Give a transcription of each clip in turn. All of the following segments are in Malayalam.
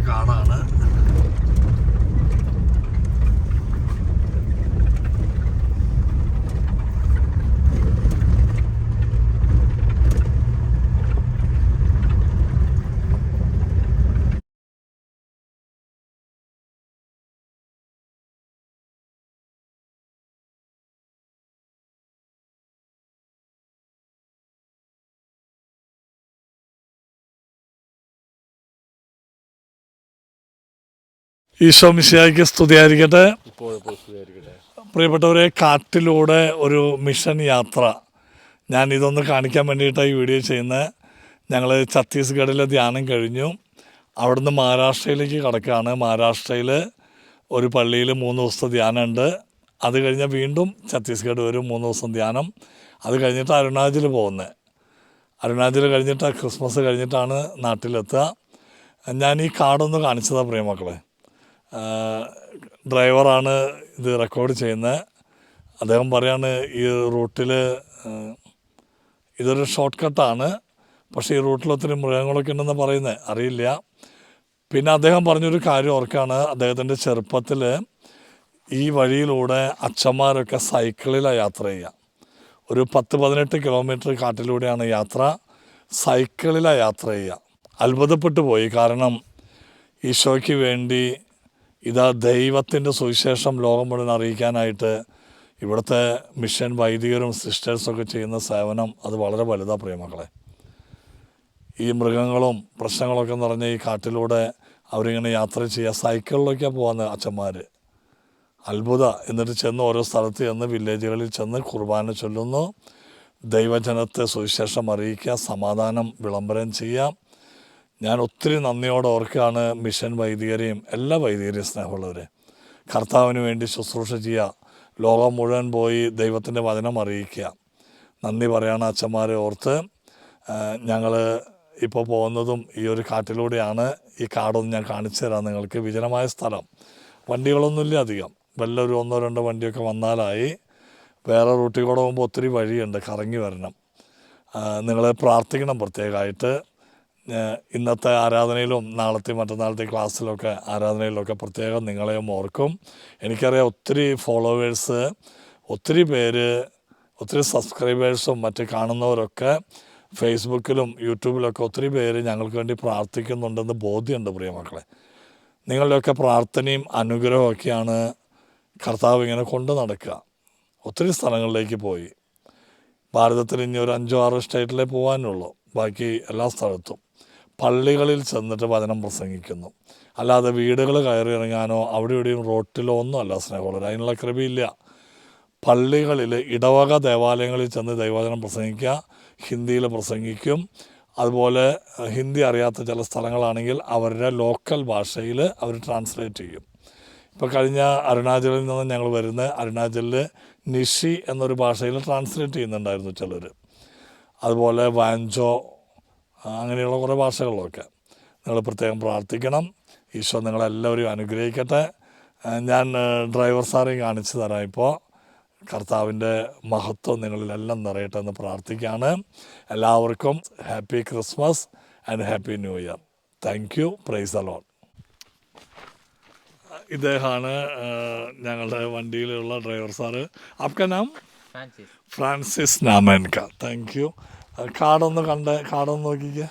കാടാണ് ഈശോ മിശിയായിക്ക് സ്തുതിയായിരിക്കട്ടെ. പ്രിയപ്പെട്ടവരെ കാട്ടിലൂടെ ഒരു മിഷൻ യാത്ര. ഞാൻ ഇതൊന്ന് കാണിക്കാൻ വേണ്ടിയിട്ടാണ് ഈ വീഡിയോ ചെയ്യുന്നത് ഞങ്ങൾ ഛത്തീസ്ഗഡിലെ ധ്യാനം കഴിഞ്ഞു. അവിടുന്ന് മഹാരാഷ്ട്രയിലേക്ക് കടക്കുകയാണ് മഹാരാഷ്ട്രയിൽ ഒരു പള്ളിയിൽ മൂന്ന് ദിവസത്തെ ധ്യാനമുണ്ട്. അത് കഴിഞ്ഞാൽ വീണ്ടും ഛത്തീസ്ഗഡ് വരും മൂന്ന് ദിവസം ധ്യാനം. അത് കഴിഞ്ഞിട്ട് അരുണാചൽ പോകുന്നത് അരുണാചൽ കഴിഞ്ഞിട്ട് ക്രിസ്മസ് കഴിഞ്ഞിട്ടാണ് നാട്ടിലെത്തുക. ഞാൻ ഈ കാടൊന്ന് കാണിച്ചതാണ് പ്രിയമക്കളെ ഡ്രൈവറാണ് ഇത് റെക്കോർഡ് ചെയ്യുന്നത് അദ്ദേഹം പറയാണ് ഈ റൂട്ടിൽ ഇതൊരു ഷോർട്ട് കട്ടാണ് പക്ഷേ ഈ റൂട്ടിൽ ഒത്തിരി മൃഗങ്ങളൊക്കെ ഉണ്ടെന്ന് പറയുന്നത് അറിയില്ല. പിന്നെ അദ്ദേഹം പറഞ്ഞൊരു കാര്യം ഓർക്കാണ് അദ്ദേഹത്തിന്റെ ചെറുപ്പത്തിൽ ഈ വഴിയിലൂടെ അച്ഛന്മാരൊക്കെ സൈക്കിളിലാണ് യാത്ര ചെയ്യുക. ഒരു പത്ത് പതിനെട്ട് കിലോമീറ്റർ കാട്ടിലൂടെയാണ് യാത്ര സൈക്കിളിലാണ് യാത്ര ചെയ്യുക. അത്ഭുതപ്പെട്ടു പോയി കാരണം ഈശോയ്ക്ക് വേണ്ടി ഇതാ ദൈവത്തിന്റെ സുവിശേഷം ലോകം മുഴുവൻ അറിയിക്കാനായിട്ട് ഇവിടുത്തെ മിഷൻ വൈദികരും സിസ്റ്റേഴ്സൊക്കെ ചെയ്യുന്ന സേവനം അത് വളരെ വലുതാണ് പ്രിയമക്കളെ ഈ മൃഗങ്ങളും പ്രശ്നങ്ങളൊക്കെ നിറഞ്ഞ ഈ കാട്ടിലൂടെ അവരിങ്ങനെ യാത്ര ചെയ്യുക സൈക്കിളിലൊക്കെയാണ് പോകുന്നത് അച്ഛന്മാർ അത്ഭുത. എന്നിട്ട് ചെന്ന് ഓരോ സ്ഥലത്ത് ചെന്ന് വില്ലേജുകളിൽ ചെന്ന് കുർബാന ചൊല്ലുന്നു. ദൈവജനത്തെ സുവിശേഷം അറിയിക്കുക സമാധാനം വിളംബരം ചെയ്യുക. ഞാൻ ഒത്തിരി നന്ദിയോടെ ഓർക്കുകയാണ് മിഷൻ വൈദികരെയും എല്ലാ വൈദികരെയും സ്നേഹമുള്ളവരെ. കർത്താവിന് വേണ്ടി ശുശ്രൂഷ ചെയ്യുക. ലോകം മുഴുവൻ പോയി ദൈവത്തിന്റെ വചനം അറിയിക്കുക. നന്ദി പറയണ അച്ഛന്മാരെ ഓർത്ത്. ഞങ്ങൾ ഇപ്പോൾ പോകുന്നതും ഈ ഒരു കാട്ടിലൂടെയാണ്. ഈ കാടൊന്നും ഞാൻ കാണിച്ചു തരാം നിങ്ങൾക്ക്. വിജനമായ സ്ഥലം. വണ്ടികളൊന്നുമില്ല അധികം. വല്ല ഒരു ഒന്നോ രണ്ടോ വണ്ടിയൊക്കെ വന്നാലായി. വേറെ റൂട്ടിൽ കൂടെ പോകുമ്പോൾ ഒത്തിരി വഴിയുണ്ട്. കറങ്ങി വരണം. നിങ്ങളെ പ്രാർത്ഥിക്കണം പ്രത്യേകമായിട്ട്. ഇന്നത്തെ ആരാധനയിലും നാളത്തെ മറ്റന്നാളത്തെ ക്ലാസ്സിലൊക്കെ ആരാധനയിലൊക്കെ പ്രത്യേകം നിങ്ങളെയും ഓർക്കും. എനിക്കറിയാം ഒത്തിരി ഫോളോവേഴ്സ് ഒത്തിരി പേര് ഒത്തിരി സബ്സ്ക്രൈബേഴ്സും മറ്റ് കാണുന്നവരൊക്കെ ഫേസ്ബുക്കിലും യൂട്യൂബിലൊക്കെ ഒത്തിരി പേര് ഞങ്ങൾക്ക് വേണ്ടി പ്രാർത്ഥിക്കുന്നുണ്ടെന്ന് ബോധ്യമുണ്ട് പ്രിയ മക്കളെ. നിങ്ങളുടെയൊക്കെ പ്രാർത്ഥനയും അനുഗ്രഹമൊക്കെയാണ് കർത്താവ് ഇങ്ങനെ കൊണ്ടു നടക്കുക. ഒത്തിരി സ്ഥലങ്ങളിലേക്ക് പോയി. ഭാരതത്തിൽ ഇനി ഒരു അഞ്ചോ ആറോ സ്റ്റേറ്റിലേ പോകാനുള്ളൂ ബാക്കി എല്ലാ സ്ഥലത്തും. പള്ളികളിൽ ചെന്നിട്ട് വചനം പ്രസംഗിക്കുന്നു. അല്ലാതെ വീടുകൾ കയറി ഇറങ്ങാനോ അവിടെ ഇവിടെയും റോട്ടിലോ ഒന്നും അല്ല സ്നേഹമുള്ളവർ. അതിനുള്ള കൃപയില്ല. പള്ളികളിൽ ഇടവക ദേവാലയങ്ങളിൽ ചെന്ന് ദൈവവചനം പ്രസംഗിക്കുക ഹിന്ദിയിൽ പ്രസംഗിക്കും. അതുപോലെ ഹിന്ദി അറിയാത്ത ചില സ്ഥലങ്ങളാണെങ്കിൽ അവരുടെ ലോക്കൽ ഭാഷയിൽ അവർ ട്രാൻസ്ലേറ്റ് ചെയ്യും. ഇപ്പോൾ കഴിഞ്ഞ അരുണാചലിൽ നിന്ന് ഞങ്ങൾ വരുന്ന അരുണാചലിൽ നിഷി എന്നൊരു ഭാഷയിൽ ട്രാൻസ്ലേറ്റ് ചെയ്യുന്നുണ്ടായിരുന്നു ചിലർ. അതുപോലെ ആ, അങ്ങനെയുള്ള കുറേ ഭാഷകളിലൊക്കെ. നിങ്ങൾ പ്രത്യേകം പ്രാർത്ഥിക്കണം. ഈശോ നിങ്ങളെല്ലാവരെയും അനുഗ്രഹിക്കട്ടെ. ഞാൻ ഡ്രൈവർ സാറേയും കാണിച്ചു തരാം ഇപ്പോൾ. കർത്താവിന്റെ മഹത്വം നിങ്ങളിലെല്ലാം നിറയട്ടെ എന്ന് പ്രാർത്ഥിക്കുകയാണ്. എല്ലാവർക്കും happy Christmas and happy new year. Thank you. Price അലോൺ ഇദ്ദേഹമാണ് ഞങ്ങളുടെ വണ്ടിയിലുള്ള ഡ്രൈവർ സാറ്. ആപ്ക നാം? ഫ്രാൻസിസ് നാമൻക. Thank you. കാടൊന്ന് കണ്ട് കാടൊന്ന് നോക്കിക്ക.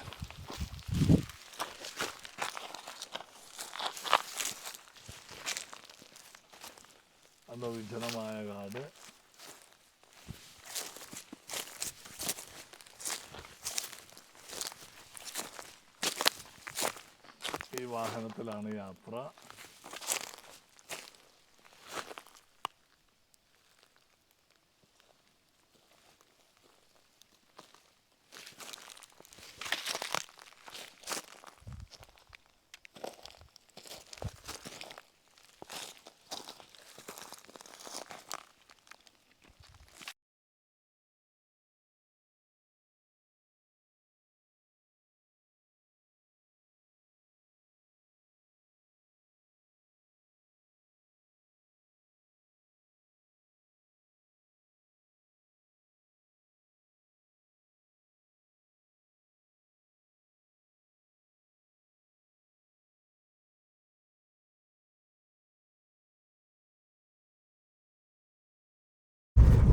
അതോ വിജനമായ കാട്. ഈ വാഹനത്തിലാണ് യാത്ര.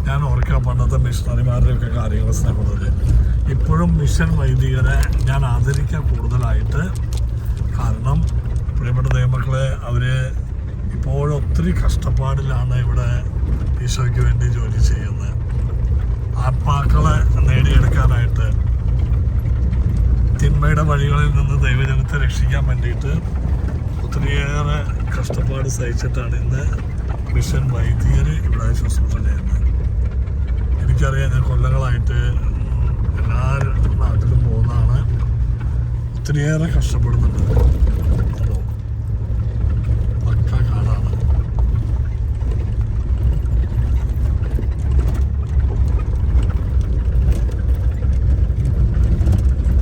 ഞാൻ ഓർക്കുക പണ്ടത്തെ മിഷണറിമാരുടെയൊക്കെ കാര്യങ്ങൾ സ്നേഹമുള്ളത്. ഇപ്പോഴും മിഷൻ വൈദികരെ ഞാൻ ആദരിക്കുക കൂടുതലായിട്ട് കാരണം പ്രിയപ്പെട്ട ദൈവമക്കളെ അവർ ഇപ്പോഴും ഒത്തിരി കഷ്ടപ്പാടിലാണ് ഇവിടെ ഈശോയ്ക്ക് വേണ്ടി ജോലി ചെയ്യുന്നത്. ആത്മാക്കളെ നേടിയെടുക്കാനായിട്ട് തിന്മയുടെ വഴികളിൽ നിന്ന് ദൈവജനത്തെ രക്ഷിക്കാൻ വേണ്ടിയിട്ട് ഒത്തിരിയേറെ കഷ്ടപ്പാട് സഹിച്ചിട്ടാണ് ഇന്ന് മിഷൻ വൈദികർ ഇവിടെ ശുശ്രൂഷ ചെയ്യുന്നത്. എനിക്കറിയാം ഞാൻ കൊല്ലങ്ങളായിട്ട് എല്ലാ നാട്ടിലും പോകുന്നതാണ്. ഒത്തിരിയേറെ കഷ്ടപ്പെടുന്നുണ്ട്.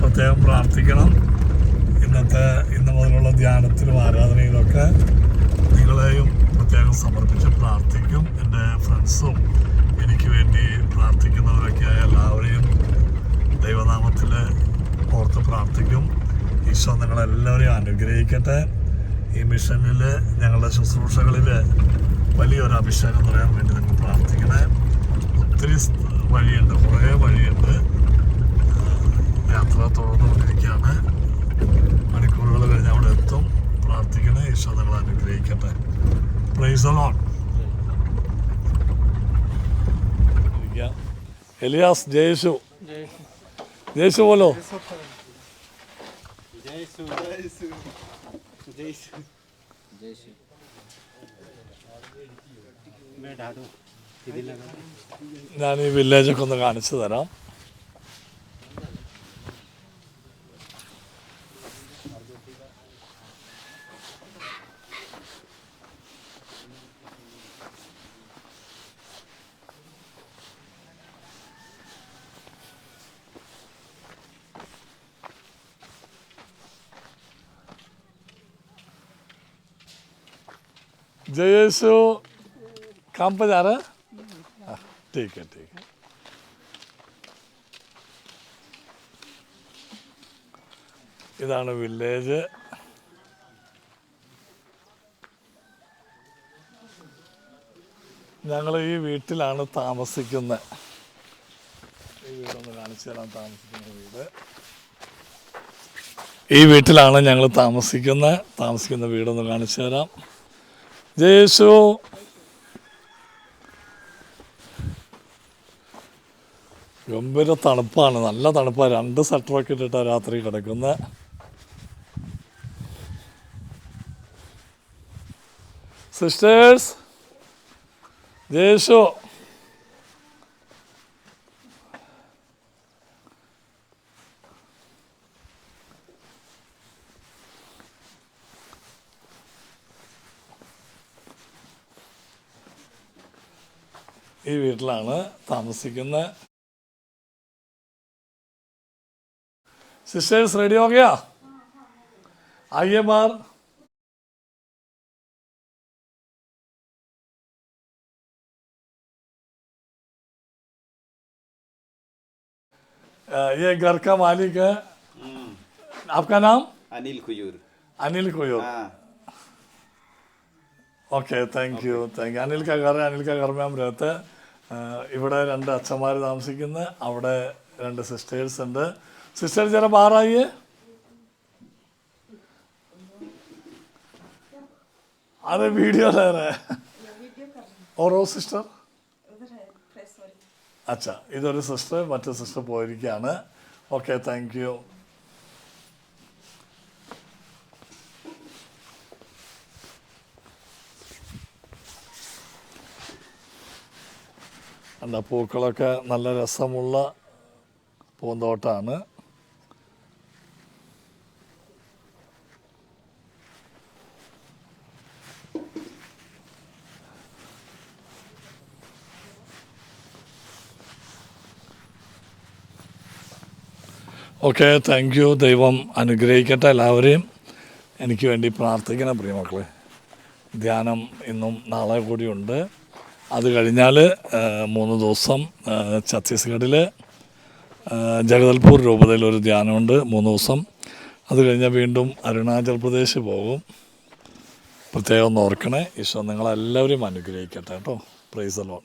പ്രത്യേകം പ്രാർത്ഥിക്കണം. ഇന്നത്തെ ധ്യാനത്തിലും സമർപ്പിച്ച് പ്രാർത്ഥിക്കും. എന്റെ ഫ്രണ്ട്സും എനിക്ക് വേണ്ടി പ്രാർത്ഥിക്കുന്നവരൊക്കെയായ എല്ലാവരെയും ദൈവനാമത്തിൽ ഓർത്ത് പ്രാർത്ഥിക്കും. ഈശോ നിങ്ങളെല്ലാവരെയും അനുഗ്രഹിക്കട്ടെ. ഈ മിഷനിൽ ഞങ്ങളുടെ ശുശ്രൂഷകളിൽ വലിയൊരു അഭിഷേകം പറയാൻ വേണ്ടി നിങ്ങൾ പ്രാർത്ഥിക്കണേ. ഒത്തിരി വഴിയുണ്ട് കുറേ വഴിയുണ്ട്. യാത്ര തുടർന്നുകൊണ്ടിരിക്കുകയാണ്. മണിക്കൂറുകൾ കഴിഞ്ഞ് അവിടെ എത്തും. പ്രാർത്ഥിക്കണേ ഈശോ നിങ്ങളെ അനുഗ്രഹിക്കട്ടെ. പ്രൈസ് എലിയാസ് ജയേഷു ജയേഷു പോലോ ഞാൻ ഈ വില്ലേജൊക്കെ ഒന്ന് കാണിച്ചു തരാം. जयेशु काम पे जा रहा है हाँ, ठीक है ठीक है ഇതാണ് വില്ലേജ് ഞങ്ങൾ ഈ വീട്ടിലാണ് താമസിക്കുന്നത് ഈ വീടൊന്ന് കാണിച്ചു തരാൻ താമസിക്കുന്ന വീട് ഈ വീട്ടിലാണ് ഞങ്ങൾ താമസിക്കുന്നത് താമസിക്കുന്ന വീടൊന്ന് കാണിച്ചു തരാം ജയേശു. ഗംഭീര തണുപ്പാണ്. നല്ല തണുപ്പാണ് രണ്ട് സ്വെറ്ററൊക്കെ ഇട്ടിട്ടാണ് രാത്രി കിടക്കുന്നത് സിസ്റ്റേഴ്സ് ജയേശു. ഈ വീട്ടിലാണ് താമസിക്കുന്നത് सिस्टर्स रेडी हो गया आइए बाहर अ, ये घर का मालिक है आपका नाम अनिल खुजूर अनिल कोयो हाँ okay thank you thank you Anil Kakar Anil Kakar ma'am രത്ത് ഇവിടെ രണ്ട് അച്ഛന്മാർ താമസിക്കുന്ന. അവിടെ രണ്ട് സിസ്റ്റേഴ്സ് ഉണ്ട്. സിസ്റ്റർ ചില ബാറായി അതെ വീഡിയോ ഓരോ സിസ്റ്റർ അച്ഛ ഇതൊരു സിസ്റ്റർ മറ്റു സിസ്റ്റർ പോയിരിക്കുകയാണ് ഓക്കെ താങ്ക് യു അല്ല പൂക്കളൊക്കെ നല്ല രസമുള്ള പൂന്തോട്ടമാണ് ഓക്കെ താങ്ക് യു ദൈവം അനുഗ്രഹിക്കട്ടെ എല്ലാവരെയും. എനിക്ക് വേണ്ടി പ്രാർത്ഥിക്കണം പ്രിയമക്കളെ ധ്യാനം ഇന്നും നാളെ കൂടിയുണ്ട്. അത് കഴിഞ്ഞാൽ മൂന്ന് ദിവസം ഛത്തീസ്ഗഡിൽ ജഗദൽപൂർ രൂപതയിൽ ഒരു ധ്യാനമുണ്ട് മൂന്ന് ദിവസം. അത് കഴിഞ്ഞാൽ വീണ്ടും അരുണാചൽ പ്രദേശ് പോകും. പ്രത്യേകം ഒന്ന് ഓർക്കണേ. ഈശോ നിങ്ങളെല്ലാവരെയും അനുഗ്രഹിക്കട്ടെ കേട്ടോ. Price loan